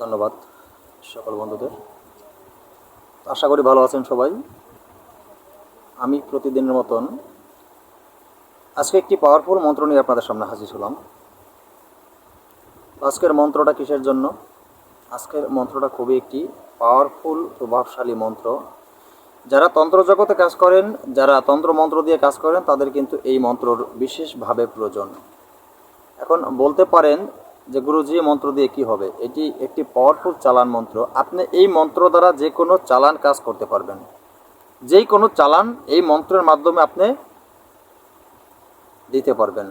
ধন্যবাদ সকল বন্ধুদের। আশা করি ভালো আছেন সবাই। আমি প্রতিদিনের মতন আজকে একটি পাওয়ারফুল মন্ত্র নিয়ে আপনাদের সামনে হাজির হলাম। আজকের মন্ত্রটা কিসের জন্য? আজকের মন্ত্রটা খুবই একটি পাওয়ারফুল প্রভাবশালী মন্ত্র। যারা তন্ত্র জগতে কাজ করেন, যারা তন্ত্র মন্ত্র দিয়ে কাজ করেন, তাদের কিন্তু এই মন্ত্রর বিশেষভাবে প্রয়োজন। এখন বলতে পারেন যে গুরুজি মন্ত্র দিয়ে কি হবে? এটি একটি পাওয়ারফুল চালান মন্ত্র। আপনি এই মন্ত্র দ্বারা যে কোনো চালান কাজ করতে পারবেন। যেই কোনো চালান এই মন্ত্রের মাধ্যমে আপনি দিতে পারবেন।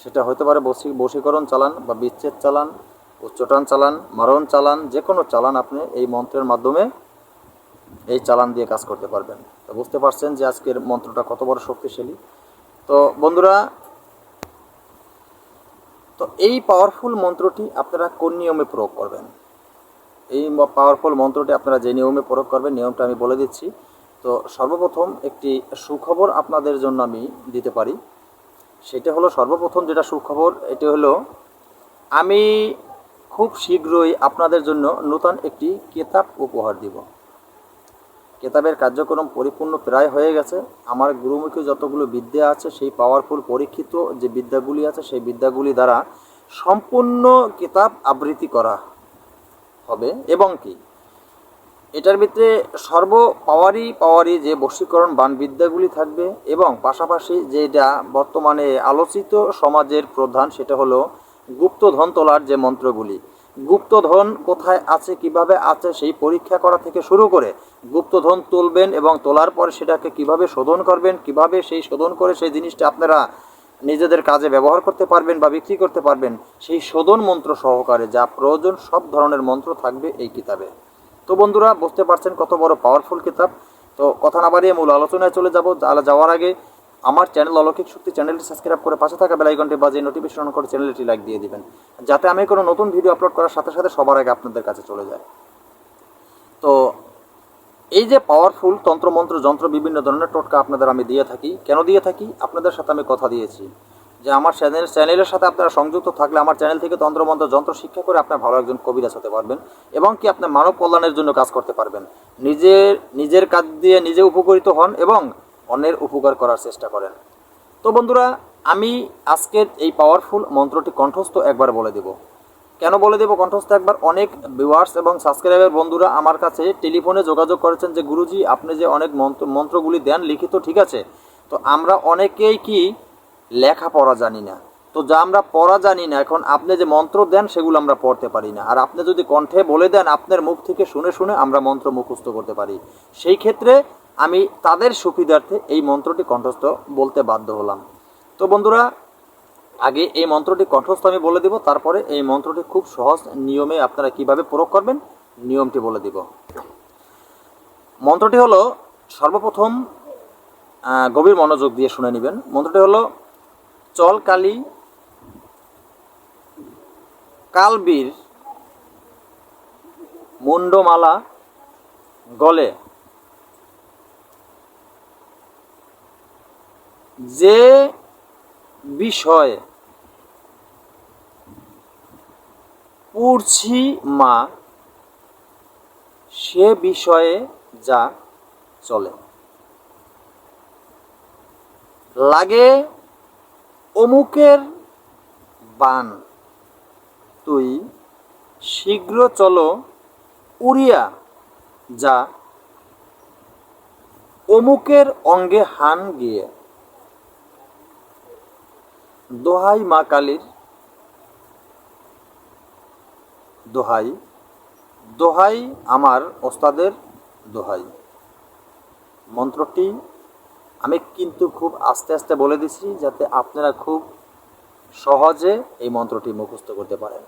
সেটা হতে পারে বসি, বশীকরণ চালান বা বিচ্ছেদ চালান, উচ্চটান চালান, মারণ চালান, যে কোনো চালান আপনি এই মন্ত্রের মাধ্যমে এই চালান দিয়ে কাজ করতে পারবেন। তো বুঝতে পারছেন যে আজকের মন্ত্রটা কত বড় শক্তিশালী। তো বন্ধুরা তো এই পাওয়ারফুল মন্ত্রটি আপনারা কোন নিয়মে প্রয়োগ করবেন? এই পাওয়ারফুল মন্ত্রটি আপনারা যে নিয়মে প্রয়োগ করবেন, নিয়মটা আমি বলে দিচ্ছি। তো সর্বপ্রথম একটি সুখবর আপনাদের জন্য আমি দিতে পারি। সেটা হলো সর্বপ্রথম যেটা সুখবর, এটি হলো, আমি খুব শীঘ্রই আপনাদের জন্য নতুন একটি কেতাব উপহার দিব। কেতাবের কার্যক্রম পরিপূর্ণ প্রায় হয়ে গেছে। আমার গুরুমুখী যতগুলো বিদ্যা আছে, সেই পাওয়ারফুল পরীক্ষিত যে বিদ্যাগুলি আছে, সেই বিদ্যাগুলি দ্বারা সম্পূর্ণ কিতাব আবৃত্তি করা হবে। এবং কি? এটার ভিতরে সর্ব পাওয়ারই পাওয়ারই যে বশীকরণ বান বিদ্যাগুলি থাকবে এবং পাশাপাশি যেটা বর্তমানে আলোচিত সমাজের প্রধান, সেটা হলো গুপ্তধন তোলার যে মন্ত্রগুলি। গুপ্তধন কোথায় আছে, কীভাবে আছে, সেই পরীক্ষা করা থেকে শুরু করে গুপ্তধন তুলবেন এবং তোলার পর সেটাকে কীভাবে শোধন করবেন, কীভাবে সেই শোধন করে সেই জিনিসটা আপনারা নিজেদের কাজে ব্যবহার করতে পারবেন বা বিক্রি করতে পারবেন, সেই শোধন মন্ত্র সহকারে যা প্রয়োজন সব ধরনের মন্ত্র থাকবে এই কিতাবে। তো বন্ধুরা, বুঝতে পারছেন কত বড় পাওয়ারফুল কিতাব। তো কথা না বাড়িয়ে মূল আলোচনায় চলে যাব। যাওয়ার আগে আমার চ্যানেল অলৌকিক শক্তি চ্যানেলটি সাবস্ক্রাইব করে পাশে থাকা বেলাইকনটি বাজিয়ে নোটিফিকেশন করে চ্যানেলটি লাইক দিয়ে দিবেন, যাতে আমি কোনো নতুন ভিডিও আপলোড করার সাথে সাথে সবার আগে আপনাদের কাছে চলে যায়। তো, এই যে পাওয়ারফুল তন্ত্রমন্ত্র যন্ত্র, বিভিন্ন ধরনের টোটকা আপনাদের আমি দিয়ে থাকি, কেন দিয়ে থাকি? আপনাদের সাথে আমি কথা দিয়েছি। যে আমার চ্যানেল চ্যানেলের সাথে আপনারা সংযুক্ত থাকলে আমার চ্যানেল থেকে তন্ত্রমন্ত্র যন্ত্র শিক্ষা করে আপনার ভালো একজন কবিরাজ হতে পারবেন এবং কি আপনি মানব কল্যাণের জন্য কাজ করতে পারবেন। নিজের নিজের কাজ দিয়ে নিজে উপকৃত হন এবং অন্যের উপকার করার চেষ্টা করেন। তো বন্ধুরা, আমি আজকের এই পাওয়ারফুল মন্ত্রটি কণ্ঠস্থ একবার বলে দেব। কেন বলে দেব কণ্ঠস্থ একবার? অনেক ভিউয়ার্স এবং সাবস্ক্রাইবার বন্ধুরা আমার কাছে টেলিফোনে যোগাযোগ করেছেন যে, গুরুজি, আপনি যে অনেক মন্ত্র, মন্ত্রগুলি দেন, লিখিত, ঠিক আছে? তো আমরা অনেকেই কি লেখা পড়া জানি না। তো যা আমরা পড়া জানি না, এখন আপনি যে মন্ত্র দেন, সেগুলো আমরা পড়তে পারি না। আর আপনি যদি কণ্ঠে বলে দেন, আপনার মুখ থেকে শুনে শুনে আমরা মন্ত্র মুখস্থ করতে পারি। সেই ক্ষেত্রে আমি তাদের সুবিধার্থে এই মন্ত্রটি কণ্ঠস্থ বলতে বাধ্য হলাম। তো বন্ধুরা, আগে এই মন্ত্রটি কণ্ঠস্থ আমি বলে দিব, তারপরে এই মন্ত্রটি খুব সহজ নিয়মে আপনারা কীভাবে প্রয়োগ করবেন, নিয়মটি বলে দিব। মন্ত্রটি হলো সর্বপ্রথম গভীর মনোযোগ দিয়ে শুনে নেবেন। মন্ত্রটি হলো, চল কালী, কালবীর মুন্ডমালা গলে যে বিষয়ে পড়ছি মা, সে বিষয়ে যা চলে। লাগে অমুকের বান। তুই শীঘ্র চলো উড়িয়া যা। অমুকের অঙ্গে হান গিয়ে। দোহাই মা কালীর, দোহাই দোহাই আমার ওস্তাদের দোহাই। মন্ত্রটি আমি কিন্তু খুব আস্তে আস্তে বলে দিচ্ছি যাতে আপনারা খুব সহজে এই মন্ত্রটি মুখস্থ করতে পারেন।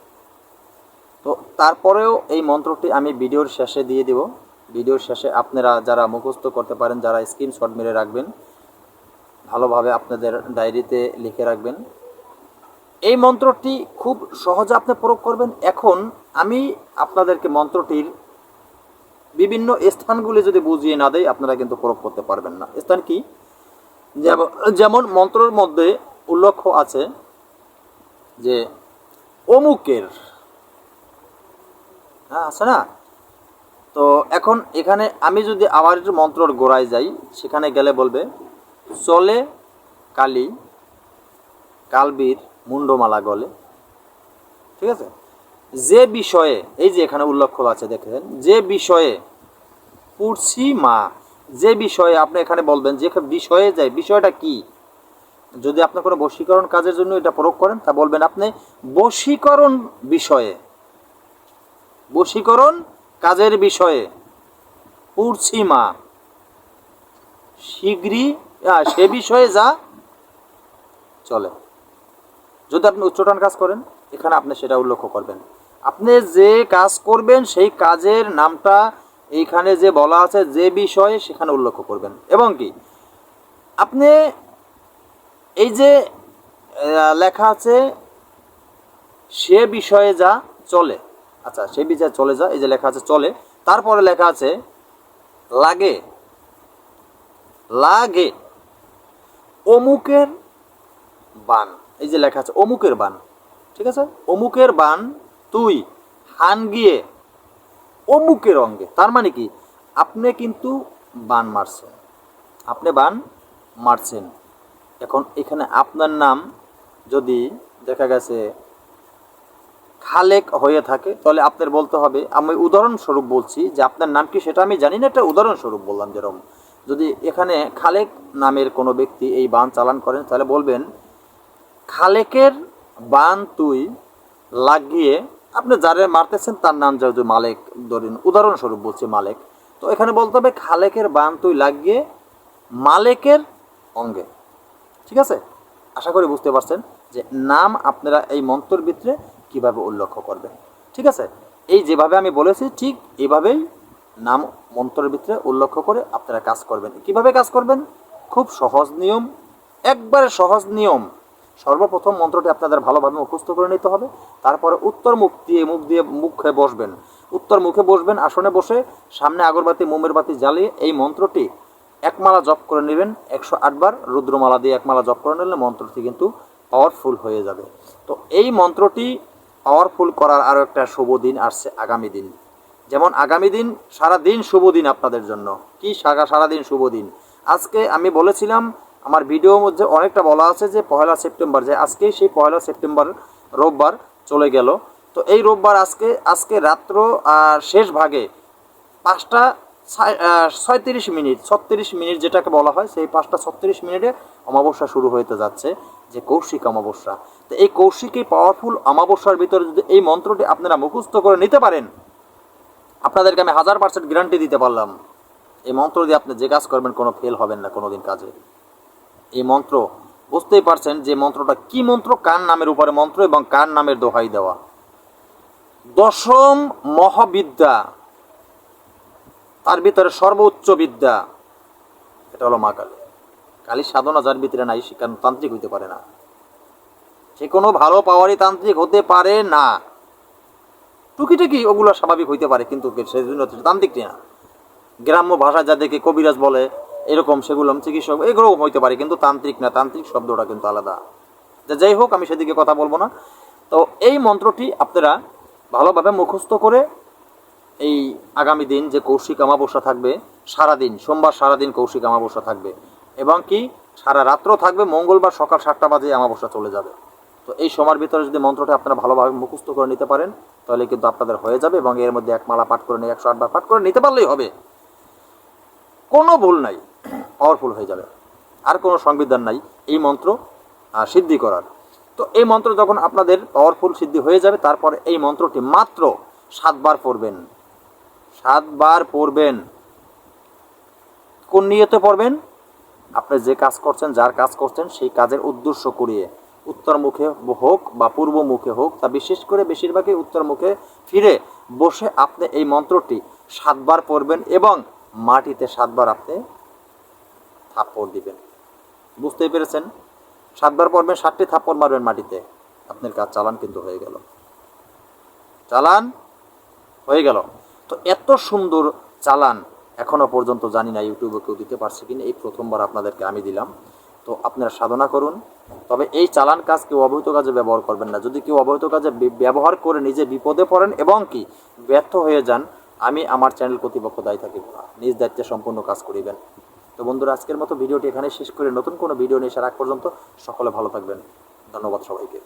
তো তারপরেও এই মন্ত্রটি আমি ভিডিওর শেষে দিয়ে দেব। ভিডিওর শেষে আপনারা যারা মুখস্থ করতে পারেন, যারা স্ক্রিনশট মেরে রাখবেন ভালোভাবে আপনাদের ডায়েরিতে লিখে রাখবেন। এই মন্ত্রটি খুব সহজে আপনি প্রয়োগ করবেন। এখন আমি আপনাদেরকে মন্ত্রটির বিভিন্ন স্থানগুলি যদি বুঝিয়ে না দেয় আপনারা কিন্তু প্রয়োগ করতে পারবেন না। স্থান কি? যেমন মন্ত্রের মধ্যে উল্লেখ আছে যে, অমুকের হ্যাঁ আছে না? তো এখন এখানে আমি যদি আবার একটু মন্ত্রর গোড়ায় যাই, সেখানে গেলে বলবে চলে কালী, কালবীর মুন্ডমালা গলে। ঠিক আছে? যে বিষয়ে, এই যে এখানে উল্লেখ আছে, দেখেন, যে বিষয়ে পুরছি মা, যে বিষয়ে আপনি এখানে বলবেন, যে বিষয়ে যায়, বিষয়টা কি? যদি আপনি কোনো বশীকরণ কাজের জন্য এটা প্রয়োগ করেন, তা বলবেন আপনি, বশীকরণ বিষয়ে, বশীকরণ কাজের বিষয়ে পুরছি মা, শীঘ্রই সে বিষয়ে যা, চলে। যদি আপনি উচ্চটান কাজ করেন, এখানে আপনি সেটা উল্লেখ করবেন। আপনি যে কাজ করবেন, সেই কাজের নামটা এইখানে যে বলা আছে, যে বিষয়ে সেখানে উল্লেখ করবেন। এবং কি, আপনি এই যে লেখা আছে, সে বিষয়ে যা চলে। আচ্ছা সে বিষয়ে চলে যা, এই যে লেখা আছে, চলে। তারপরে লেখা আছে, লাগে। লাগে। অমুকের বান, এই যে লেখা আছে, অমুকের বান, ঠিক আছে? অমুকের বান তুই হান গিয়ে অমুকের অঙ্গে, তার মানে কি? আপনি কিন্তু বান মারছেন, আপনি বান মারছেন। এখন এখানে আপনার নাম যদি দেখা গেছে খালেক হয়ে থাকে, তাহলে আপনার বলতে হবে, আমি উদাহরণস্বরূপ বলছি যে আপনার নাম কি সেটা আমি জানি না, একটা উদাহরণস্বরূপ বললাম যেরকম। যদি এখানে খালেক নামের কোনো ব্যক্তি এই বান চালান করেন, তাহলে বলবেন, খালেকের বান তুই লাগিয়ে আপনি যারে মারতেছেন তার নাম যেহেতু মালেক ধরেন। উদাহরণস্বরূপ বলছি মালেক। তো এখানে বলতে হবে খালেকের বান তুই লাগিয়ে মালেকের অঙ্গে। ঠিক আছে? আশা করি বুঝতে পারছেন যে নাম আপনারা এই মন্ত্রের ভিতরে কীভাবে উল্লেখ করবেন। ঠিক আছে? এই যেভাবে আমি বলেছি, ঠিক এভাবেই নাম মন্ত্রের ভিতরে উল্লেখ করে আপনারা কাজ করবেন। কীভাবে কাজ করবেন? খুব সহজ নিয়ম। একবারে সহজ নিয়ম। সর্বপ্রথম মন্ত্রটি আপনাদের ভালোভাবে মুখস্থ করে নিতে হবে। তারপরে উত্তর মুখ দিয়ে মুখ দিয়ে মুখে বসবেন। উত্তর মুখে বসবেন, আসনে বসে, সামনে আগরবাতি, মোমের বাতি জ্বালিয়ে এই মন্ত্রটি একমালা জপ করে নেবেন। একশো আটবার রুদ্রমালা দিয়ে একমালা জপ করে নিলে মন্ত্রটি কিন্তু পাওয়ারফুল হয়ে যাবে। তো এই মন্ত্রটি পাওয়ারফুল করার আরও একটা শুভ দিন আসছে আগামী দিন। যেমন আগামী দিন, সারা দিন শুভ দিন আপনাদের জন্য। কি সারা সারাদিন শুভ দিন? আজকে আমি বলেছিলাম, আমার ভিডিওর মধ্যে অনেকটা বলা আছে যে পয়লা সেপ্টেম্বর, যে আজকেই সেই পয়লা সেপ্টেম্বর, রোববার চলে গেল। তো এই রোববার আজকে আজকে রাত্র শেষ ভাগে পাঁচটা ছয়- ছয়ত্রিশ মিনিট, ছত্রিশ মিনিট যেটাকে বলা হয়, সেই পাঁচটা ছত্রিশ মিনিটে অমাবস্যা শুরু হতে যাচ্ছে, যে কৌশিক অমাবস্যা। তো এই কৌশিকী পাওয়ারফুল অমাবস্যার ভিতরে যদি এই মন্ত্রটি আপনারা মুখস্থ করে নিতে পারেন আপনাদেরকে আমি হাজার পার্সেন্ট গ্যারান্টি দিতে পারলাম। এই মন্ত্র দিয়ে আপনি যে কাজ করবেন, কোনো ফেল হবেন না কোনোদিন কাজে। এই মন্ত্র, বুঝতেই পারছেন যে মন্ত্রটা কি মন্ত্র, কার নামের উপরে মন্ত্র এবং কার নামের দোহাই দেওয়া। দশম মহাবিদ্যা, তার ভিতরে সর্বোচ্চ বিদ্যা, এটা হলো মা কালী। কালী সাধনা যার ভিতরে নাই, সে কেন তান্ত্রিক হইতে পারে না। সে কোনো ভালো পাওয়ারই তান্ত্রিক হতে পারে না। টুকিটাকি ওগুলো স্বাভাবিক হইতে পারে, কিন্তু সেই জন্য তো তান্ত্রিক না গ্রাম্য ভাষা যাদেরকে কবিরাজ বলে, এরকম সেগুলো চিকিৎসক এগুলো হইতে পারে, কিন্তু তান্ত্রিক না, তান্ত্রিক শব্দটা কিন্তু আলাদা। যে যাই হোক, আমি সেদিকে কথা বলব না। তো এই মন্ত্রটি আপনারা ভালোভাবে মুখস্থ করে এই আগামী দিন যে কৌশিক অমাবস্যা থাকবে, সারাদিন, সোমবার সারাদিন কৌশিক অমাবস্যা থাকবে। এবং কি, সারা রাত্র থাকবে, মঙ্গলবার সকাল সাতটা বাজে অমাবস্যা চলে যাবে। তো এই সময়ের ভিতরে যদি মন্ত্রটা আপনারা ভালোভাবে মুখস্থ করে নিতে পারেন, তাহলে কিন্তু আপনাদের হয়ে যাবে এবং এর মধ্যে এক মালা পাঠ করে নিয়ে, একশো আটবার পাঠ করে নিতে পারলেই হবে। কোনো ভুল নাই পাওয়ারফুল হয়ে যাবে। আর কোনো সংবিধান নাই এই মন্ত্র সিদ্ধি করার। তো এই মন্ত্র যখন আপনাদের পাওয়ারফুল সিদ্ধি হয়ে যাবে, তারপর এই মন্ত্রটি মাত্র সাতবার পড়বেন। সাতবার পড়বেন। কোন নিয়তে পড়বেন? আপনি যে কাজ করছেন, যার কাজ করছেন, সেই কাজের উদ্দেশ্য করিয়ে উত্তর মুখে হোক বা পূর্ব মুখে হোক, তা বিশেষ করে বেশিরভাগই উত্তর মুখে ফিরে বসে আপনি এই মন্ত্রটি সাতবার পড়বেন এবং মাটিতে সাতবার আপনি থাপ্পড় দিবেন। বুঝতেই পেরেছেন? সাতবার পড়বেন ষাটটি থাপ্পড় মারবেন মাটিতে। আপনার কাজ চালান কিন্তু হয়ে গেল। চালান হয়ে গেল। তো এত সুন্দর চালান এখনও পর্যন্ত জানি না, ইউটিউবে কেউ দিতে পারছে কিনা, এই প্রথমবার আপনাদেরকে আমি দিলাম। তো আপনারা সাধনা করুন। তবে এই চালান কাজ কেউ অবৈধ কাজে ব্যবহার করবেন না। যদি কেউ অবৈধ কাজে ব্যবহার করে নিজে বিপদে পড়েন এবং কি ব্যর্থ হয়ে যান, আমি আমার চ্যানেল কর্তৃপক্ষ দায়ী থাকিব না নিজ দায়িত্বে সম্পূর্ণ কাজ করিবেন। তো বন্ধুরা, আজকের মতো ভিডিওটি এখানে শেষ করে। নতুন কোনো ভিডিও নিয়ে আগ পর্যন্ত সকলে ভালো থাকবেন। ধন্যবাদ সবাইকে।